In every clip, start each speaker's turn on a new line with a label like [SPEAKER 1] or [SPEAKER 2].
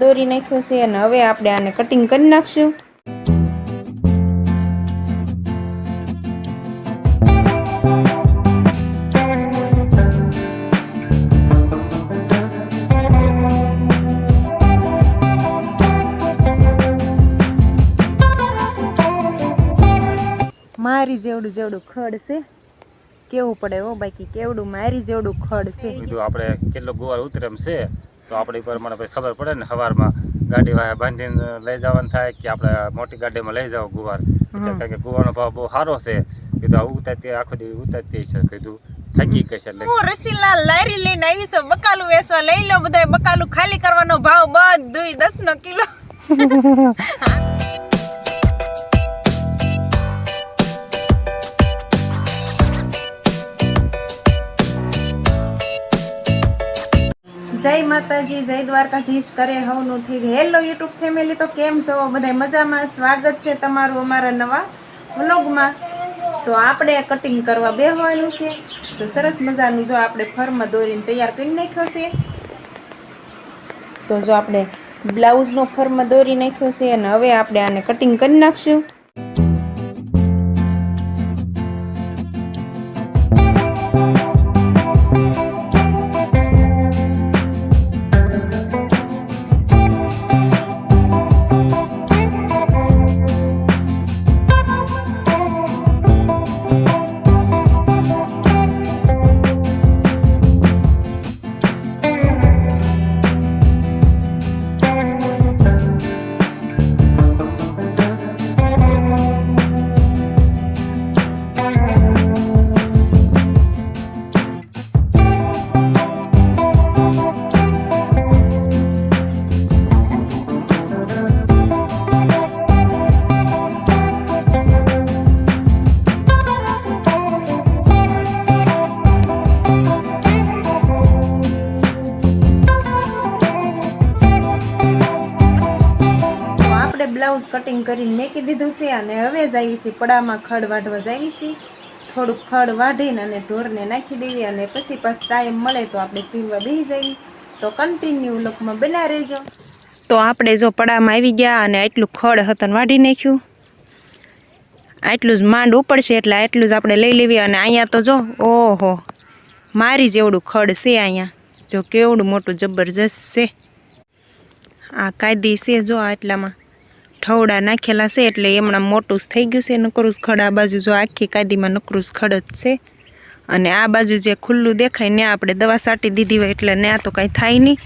[SPEAKER 1] દોરી નાખ્યો છે અને હવે આપણે આને કટિંગ કરી નાખશું. મારી જેવડું જેવડું ખડ છે. કેવું પડે હો બાકી? કેવડું મારી જેવડું ખડ છે?
[SPEAKER 2] આપણે કેટલો ગુવાર ઉતરમ છે. તો આપણે એ પ્રમાણે પછી ખબર પડે ને સવારમાં ગાડી વાયા બાંધીને લઈ જવાનું થાય કે આપણે મોટી ગાડીમાં લઈ જાવ ગુવાર. કારણ કે ગુવારનો ભાવ બહુ સારો છે. કીધું આ ઉતારતી આખો દી ઉતારતી છે કીધું થાકી
[SPEAKER 1] હું લારી લઈને આવી છું બકાલું વેસવા લઈ લો બધા બકાલું ખાલી કરવાનો ભાવ બધું દસ નો કિલો. જય માતાજી, જય દ્વારકાધીશ, કરે હવનું ઠીક. હેલો યુટ્યુબ ફેમિલી તો કેમ છો? બધા મજામાં? સ્વાગત છે તમારું અમારા નવા વ્લોગમાં. તો આપણે કટિંગ કરવા બેહવાનું છે. તો સરસ મજાનું જો આપણે ફરમાં દોરીને તૈયાર કરી નાખ્યો છે. તો જો આપણે બ્લાઉઝનો ફરમાં દોરી નાખ્યો છે અને હવે આપણે આને કટિંગ કરી નાખશું. બ્લાઉઝ કટિંગ કરીને મેકી દીધું છે અને હવે જ આવી છે પડામાં ખડ વાઢવા જ આવી છે. થોડુંક ખડ વાઢીને અને ઢોરને નાખી દેવી અને પછી પાછું ટાઈમ મળે તો આપણે સીવવા બેસી જઈએ. તો કન્ટિન્યુ લોકમાં બના રહેજો. તો આપણે જો પડામાં આવી ગયા અને આટલું ખડ હતન વાઢી નાખ્યું. આટલું જ માંડ ઉપડશે એટલે આટલું જ આપણે લઈ લેવી અને અહીંયા તો જો, ઓહો, મારી જેવડું ખડ છે અહીંયા. જો કેવડું મોટું જબરજસ્ત છે. આ કાયદી છે જો આટલામાં. ઠવડા નાખેલા છે એટલે એમણાં મોટું થઈ ગયું છે. નકરું ખડ આ બાજુ જો આખી કાયદીમાં નકરું ખડ જ છે. અને આ બાજુ જે ખુલ્લું દેખાય ને આપણે દવા સાટી દીધી હોય એટલે ને તો કાંઈ થાય નહીં.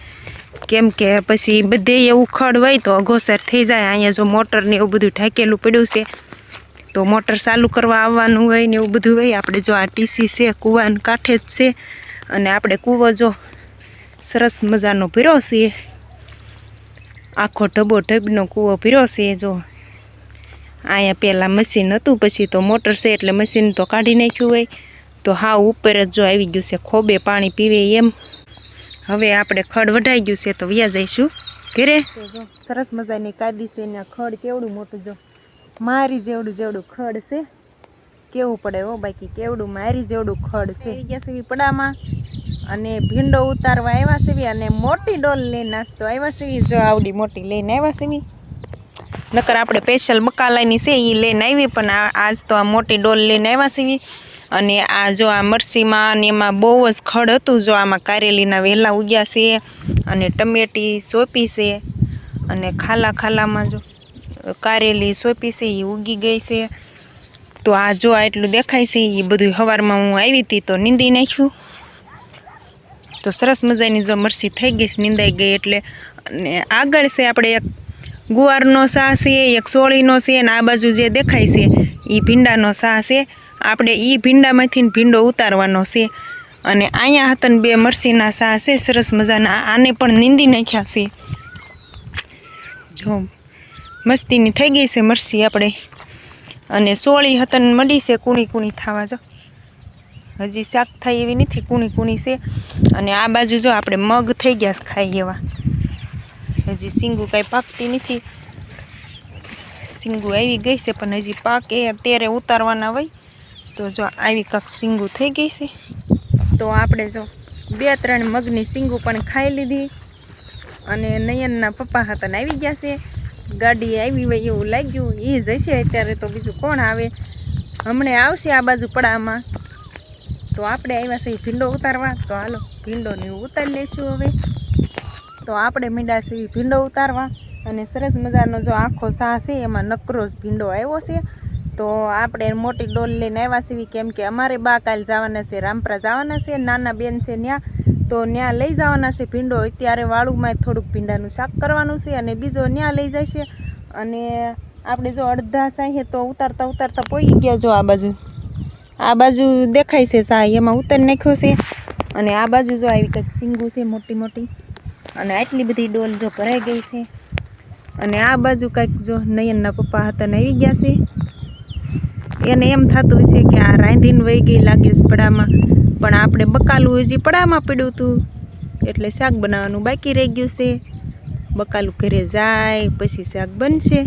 [SPEAKER 1] કેમ કે પછી બધે એવું ખડ હોય તો અઘોસર થઈ જાય. અહીંયા જો મોટરને એવું બધું ઢાંકેલું પડ્યું છે, તો મોટર ચાલુ કરવા આવવાનું હોય ને એવું બધું હોય. આપણે જો આ ટીસી છે, કૂવાને કાંઠે જ છે. અને આપણે કૂવો જો સરસ મજાનો ભીરો છે. આખો ઢબો ઢબનો કૂવો પીરો છે જો. અહીંયા પહેલાં મશીન હતું પછી તો મોટર છે એટલે મશીન તો કાઢી નાખ્યું હોય. તો હા ઉપર જ જો આવી ગયું છે ખોબે પાણી પીવે એમ. હવે આપણે ખડ વઢાઈ ગયું છે તો વ્યા જઈશું. ઘરે? સરસ મજાની કાદી છે ને ખડ કેવડું મોટું જો. મારી જેવડું જેવડું ખડ છે. કેવું પડે હો બાકી કેવડું મારી જેવડું ખડ છે. આવી ગયા છે પડામાં. અને ભીંડો ઉતારવા આવ્યા છે અને મોટી ડોલ લઈને નાસ્તો આવ્યા છે જો આવડી મોટી લઈને આવ્યા છે નકર આપણે સ્પેશિયલ મકાલાની છે એ લઈને આવી પણ આજ તો આ મોટી ડોલ લઈને આવ્યા છે અને આ જો આ મરસીમાં અને એમાં બહુ જ ખડ હતું, જો આમાં કારેલીના વહેલા ઉગ્યા છે, અને ટમેટી સોંપી છે, અને ખાલા ખાલામાં જો કારેલી સોંપી છે એ ઉગી ગઈ છે. તો આ જો આ એટલું દેખાય છે એ બધું સવારમાં હું આવી હતી તો નીંદી નાખ્યું. તો સરસ મજાની જો મરસી થઈ ગઈ છે, નીંદાઈ ગઈ એટલે અને આગળ છે આપણે એક ગુવારનો શાહ છે, એક સોળીનો છે અને આ બાજુ જે દેખાય છે એ ભીંડાનો શાહ છે. આપણે એ ભીંડામાંથી ભીંડો ઉતારવાનો છે. અને અહીંયા હતા બે મરસીના શાહ છે, સરસ મજાના. આને પણ નીંદી નાખ્યા છે. જો મસ્તીની થઈ ગઈ છે મરસી આપણે. અને સોળી હતન મળી છે કુણી કુણી થવા જો. હજી શાક થાય એવી નથી, કૂણી કૂણી છે. અને આ બાજુ જો આપણે મગ થઈ ગયા ખાઈ એવા. હજી સિંગુ કાંઈ પાકતી નથી. સિંગુ આવી ગઈ છે, પણ હજી પાકે અત્યારે ઉતારવાના હોય. તો જો આવી કાંક સિંગુ થઈ ગઈ છે. તો આપણે જો બે ત્રણ મગની સિંગુ પણ ખાઈ લીધી. અને નયનના પપ્પા હતા ને આવી ગયા છે. ગાડી આવી હોય એવું લાગ્યું. એ જશે અત્યારે તો બીજું કોણ આવે? હમણાં આવશે આ બાજુ પડામાં. તો આપણે આવ્યા છીએ ભીંડો ઉતારવા. તો હાલો, ભીંડોને ઉતારી લઈશું હવે. તો આપણે મીંડા છે ભીંડો ઉતારવા. અને સરસ મજાનો જો આખો સાહ છે, એમાં નકરો જ ભીંડો આવ્યો છે. તો આપણે મોટી ડોલ લઈને આવ્યા છીએ, કેમ કે અમારે બા કાલ જવાના છે, રામપરા જવાના છે, નાના બેન છે ત્યાં તો ત્યાં લઈ જવાના છે ભીંડો. અત્યારે વાળુમાં થોડુંક ભીંડાનું શાક કરવાનું છે અને બીજો ત્યાં લઈ જાય છે અને આપણે જો અડધા સાહે તો ઉતારતા ઉતારતા પોઈ ગયા જો આ બાજુ. આ બાજુ દેખાય છે સા એમાં ઉતર નાખ્યો છે. અને આ બાજુ જો આવી કંઈક સિંગું છે મોટી મોટી. અને આટલી બધી ડોલ જો ભરાઈ ગઈ છે. અને આ બાજુ કંઈક જો નયનના પપ્પા હતા ને આવી ગયા છે. એને એમ થતું છે કે આ રાંધીને વહી ગઈ લાગે છે પડામાં. પણ આપણે બકાલું હજી પડામાં પડ્યું હતું. એટલે શાક બનાવવાનું બાકી રહી ગયું છે. બકાલું ઘરે જાય, પછી શાક બનશે.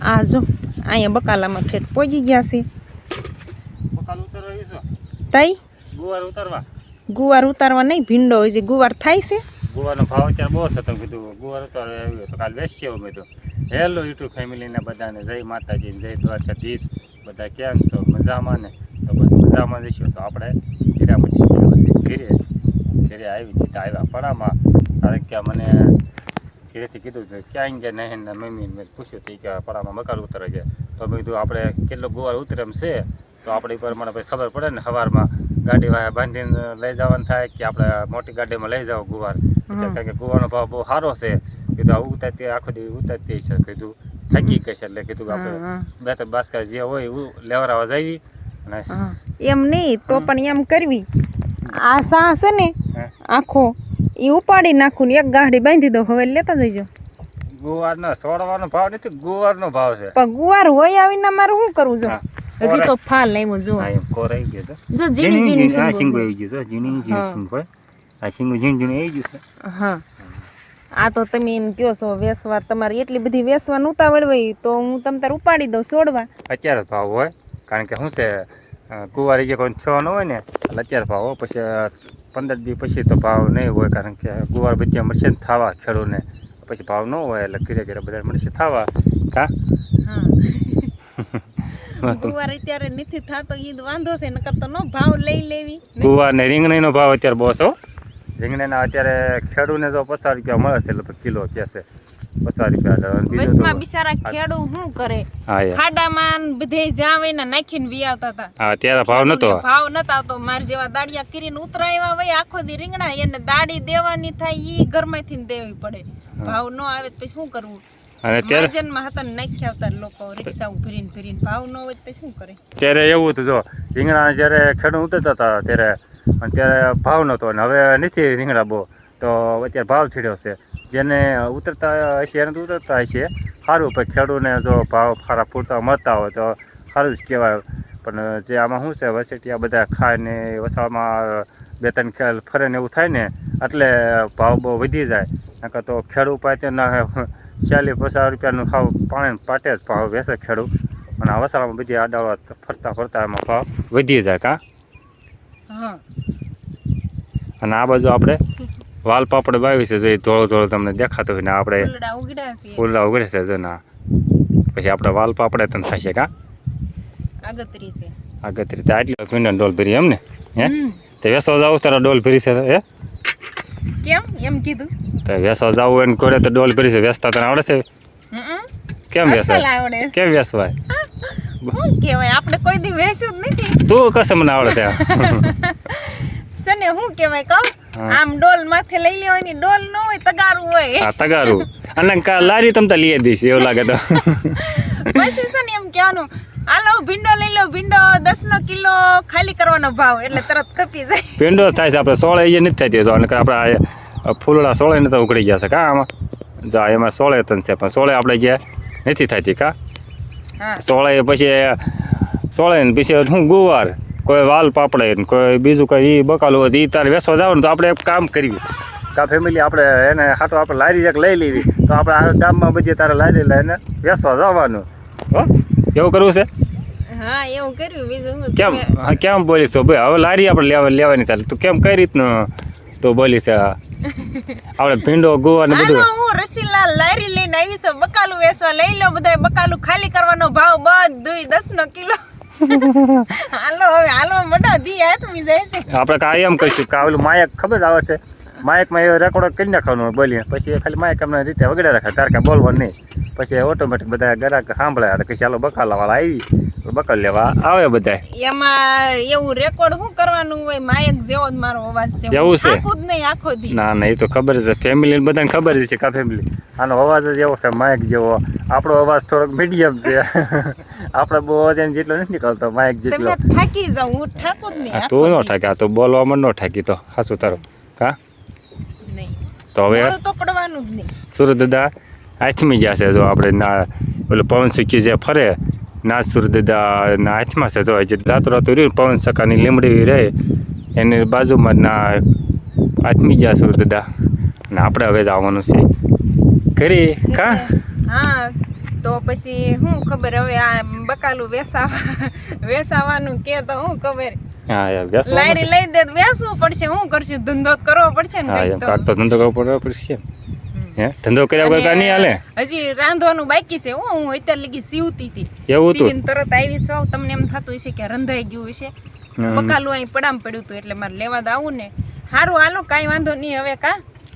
[SPEAKER 1] આ જો, અહીંયા બકાલામાં ઠેઠ પહોંચી ગયા છે
[SPEAKER 2] બકાલ ઉતારવા આવી છો
[SPEAKER 1] તઈ
[SPEAKER 2] ગુવાર ઉતારવા.
[SPEAKER 1] ગુવાર ઉતારવા નહીં ભીંડો હોય છે ગુવાર થાય છે.
[SPEAKER 2] ગુવારનો ભાવ અત્યારે બહુ થતો કીધું ગુવાર ઉતારવા આવ્યો તો કાલ વેચીએ મેં તો હેલો યુટ્યુબ ફેમિલીને બધાને જય માતાજી જય જય દ્વારકાધીશ. બધા કેમ છો? મજામાં ને? તો બસ મજામાં જઈશું તો આપણે ઘેરા પછી ઘીરે. ઘેરે આવી તો આવ્યા પડામાં કારણ કે મને ઘેરેથી કીધું કે ક્યાં ગયા નહીં મમ્મીને મેં પૂછ્યું હતું કે પડામાં મકાન ઉતરે છે. તો મેં કીધું આપણે કેટલો ગુવાર ઉતરે એમ છે? તો આપણે એ પ્રમાણે પછી ખબર પડે ને સવારમાં ગાડી વાયા બાંધીને લઈ જવાનું થાય કે આપણે મોટી ગાડીમાં લઈ જાવ ગુવાર. કારણ કે ગુવાનો ભાવ બહુ સારો છે. કીધું આ ઉતારતી આખો દી ઉતારતી છે કીધું. થાકી ગઈ છે એટલે કીધું કે આપણે બે ત્રણ બાસ્કા જે હોય એવું લેવરાવા જઈએ અને
[SPEAKER 1] એમ નહીં તો પણ એમ કરવી. આ સા છે ને આખો એ ઉપાડી નાખું ને એક ગાડી બાંધી દો હવે લેતા જઈજો.
[SPEAKER 2] ગુવારનો સોળવાનો ભાવ નથી ગુવારનો ભાવ છે.
[SPEAKER 1] પણ ગુવાર હોય આવીને મારે શું કરવું જો. હજી તો ફાલ આવ્યો જો
[SPEAKER 2] કોરાઈ ગયો તો.
[SPEAKER 1] જો ઝીણી ઝીણી
[SPEAKER 2] આ
[SPEAKER 1] સિંગો.
[SPEAKER 2] આવી ગયો છે. ઝીણી ઝીણી હોય. આ શીંગો ઝીણી ઝીણી આવી ગયું છે.
[SPEAKER 1] હા. આ તો તમે એમ કહો છો વેસવા તમારે એટલી બધી વેસવા ઉતાવળ હોય તો હું તમ તાર ઉપાડી દઉં છોડવા
[SPEAKER 2] અત્યારે ભાવ હોય કારણ કે શું છે અ, ગુવારી જે કોઈ છ ન હોય ને એટલે અત્યારે ભાવ હોય. પછી પંદર દિવસ પછી તો ભાવ નહીં હોય કારણ કે ગુવાર બચ્ચા મળશે ને થાવા ખેડૂને. પછી ભાવ ન હોય એટલે ધીરે ધીરે બધા મળશે થાવા. કા?
[SPEAKER 1] હા ગુવાર અત્યારે નથી થતો ઈ વાંધો છે નકર તો નો ભાવ લઈ લેવી
[SPEAKER 2] ગુવાર ને રીંગણીનો ભાવ અત્યારે બહુ છો રીંગણીના અત્યારે ખેડૂને જો પચાસ રૂપિયા મળે છે લગભગ કિલો કે છે. પચાસ રૂપિયા અને બીજું
[SPEAKER 1] વસમાં
[SPEAKER 2] તો
[SPEAKER 1] બિચારા ખેડૂ શું કરે? ખાડામાં બધે જાવે ને નાખીને વી હતા.
[SPEAKER 2] હા ત્યારે ભાવ નતો.
[SPEAKER 1] ભાવ નતો આવતો. માર જેવા દાડિયા કરીને ઉતરાવ્યા હોય આખો દી રીંગણા એને દાડી દેવાની થાય ઈ ઘરમાંથી દેવી પડે. ભાવ નો આવે તો પછી શું કરવું?
[SPEAKER 2] અને ત્યારે
[SPEAKER 1] માજનમાં હતા ને લોકો રિક્ષા ભરીને ભરીને ભાવ ન હોય તો શું કરે
[SPEAKER 2] ત્યારે એવું હતું જો રીંગણા જ્યારે ખેડૂત ઉતરતા હતા ત્યારે અને ત્યારે ભાવ નહોતો અને હવે નથી રીંગણા બહુ. તો અત્યારે ભાવ છીડ્યો છે. જેને ઉતરતા હશે એને તો ઉતરતા હશે. સારું પણ ખેડૂતને જો ભાવ ખરા પૂરતા મળતા હોય તો સારું જ કહેવાય. પણ જે આમાં શું છે વસેટિયા બધા ખાય ને વસાવામાં બે ત્રણ ખેલ ફરે ને એવું થાય ને એટલે ભાવ બહુ વધી જાય. નકર તો ખેડૂત પાસે ના ચાલીસ પચાસ રૂપિયાનું ખાવ પાણી પાટે જ ભાવ વેસે ખેડૂત. અને આ વસાવામાં બધી આડાવા ફરતા ફરતા એમાં ભાવ વધી જાય કાં? અને આ બાજુ આપણે વાલ પાપડ વાવી છે જો એ ધોળો ધોળો તમને દેખાતો હોય ને આપણે
[SPEAKER 1] ફૂલડા
[SPEAKER 2] ઉગડે છે જો ના. પછી આપણે વાલ પાપડે તને થશે કાં?
[SPEAKER 1] આગતરી છે.
[SPEAKER 2] આગળ રીતે આટલી ક્વિન્ટલ ડોલ ભરી એમ ને? હે. તો વેસો જાવ તારા ડોલ ભરી છે હે?
[SPEAKER 1] કેમ? એમ કીધું.
[SPEAKER 2] તો વેસવા જાવું એને ને તો ડોલ કરી છે વેસતા તને આવડે છે? કેમ
[SPEAKER 1] આવડે.
[SPEAKER 2] કેમ વેસવાય?
[SPEAKER 1] શું કહેવાય આપણે કોઈ દી વેચ્યું જ નથી.
[SPEAKER 2] તું કશે મને આવડે છે?
[SPEAKER 1] સને શું કહેવાય કહું? આમ ડોલ માથે લઈ લેવાની ડોલ ન હોય તગારું હોય.
[SPEAKER 2] હા તગારું. અને લારી તમ તો લઈ દઈશ એવું લાગે તો.
[SPEAKER 1] પછી છે ને એમ કહેવાનું હાલો ભીંડો લઈ લો ભીંડો દસ નો કિલો ખાલી કરવાનો ભાવ એટલે તરત કપી જાય.
[SPEAKER 2] ભીંડો થાય છે આપણે સોળે એ નથી થતી તો આપણે આ ફૂલડા સોળે ને તો ઉકળી ગયા છે. કા આમાં? જો એમાં સોળે તન છે પણ સોળે આપણે જે નથી થતી કા? સોળે પછી સોળે ને પછી શું ગુવાર? કોઈ વાલ પાપડે ને કોઈ બીજું કોઈ એ બકાલું હોય એ તારે વેસવા જાવ ને તો આપણે એક કામ કરીએ. કા ફેમિલી આપણે એને હાટો આપણે લારી એક લઈ લેવી તો આપણે આ ગામમાં બધી તારે લારી લઈને વેસવા જવાનું હો? એવું કરવું છે?
[SPEAKER 1] હા એવું કર્યું. બીજું
[SPEAKER 2] કેમ? હા, કેમ બોલીશ તો? ભાઈ હવે લારી આપણે લેવા લેવાની ચાલે. તું કેમ કઈ રીતનું તું બોલીશ આપણે ભીંડો ગોવા ને બધું?
[SPEAKER 1] હું રસીલાલ લારી લઈને આવી છું. બકાલું વેસવા લઈ લો બધાય બકાલું ખાલી કરવાનો ભાવ બધુંય દસ નો કિલો. હાલો હવે હાલો મોટા દી હાથમી જાય છે.
[SPEAKER 2] આપણે કાયમ કહીશું કે આ માયક ખબર આવે છે. માયકમાં એ રેકોર્ડ કરી નાખવાનું બોલીએ. પછી એ ખાલી માઇક અમને રીતે વગડે રાખે તાર કાંઈ બોલવાનું નહીં. પછી ઓટોમેટિક બધા ગ્રાહક સાંભળે એટલે કે ચાલો બકાલાવાળા આવી બકાલ લેવા આવે બધા
[SPEAKER 1] એમાં એવું રેકોર્ડ શું કરવાનું હોય? માયક જેવો જ મારો અવાજ છે.
[SPEAKER 2] એવું છે?
[SPEAKER 1] નહીં આખો દી.
[SPEAKER 2] ના ના એ તો ખબર છે. ફેમિલી બધાને ખબર છે કા ફેમિલી આનો અવાજ જ એવો છે માયક જેવો. આપણો અવાજ થોડોક મીડિયમ છે. આપણે બહુ અવાજ જેટલો નથી નીકળતો માઇક જેટલો.
[SPEAKER 1] થાકી જાઉં હું ઠાકું જ નહીં
[SPEAKER 2] તું ન આ તો બોલવામાં ન થાકી તો. હાસું તારું. કા? તો હવે
[SPEAKER 1] તો પડવાનું જ નહીં.
[SPEAKER 2] સુરત દાદા હાથમી છે જો આપણે ના ઓલું પવન શીખી જે ફરે ના સુરત દાદા ના હાથમાં છે તો જે રાતો રાતો રહ્યું પવન શકાની લીમડી રહે એની બાજુમાં ના હાથમી ગયા સુરત દાદા. અને આપણે હવે જવાનું છે. ઘરે કા?
[SPEAKER 1] હા તો પછી શું ખબર હવે આ બકાલું વેસાવા વેસાવાનું કે તો હું ખબર. લારી લઈ દે તો પડશે. શું કરશું? ધંધો કરવો પડશે ને
[SPEAKER 2] હા
[SPEAKER 1] તો.
[SPEAKER 2] ધંધો કરવો પડવો પડશે. હે ધંધો કર્યા વગર કાંઈ હાલે?
[SPEAKER 1] હજી રાંધવાનું બાકી છે હું. હું અત્યારે લગી સીવતી હતી.
[SPEAKER 2] એવું હતું
[SPEAKER 1] તરત આવી છો. તમને એમ થતું હશે કે રંધાઈ ગયું હશે. બકાલું અહીં પડામ પડ્યું હતું એટલે મારે લેવા આવું ને. સારું હાલો કાંઈ વાંધો નહીં હવે કા.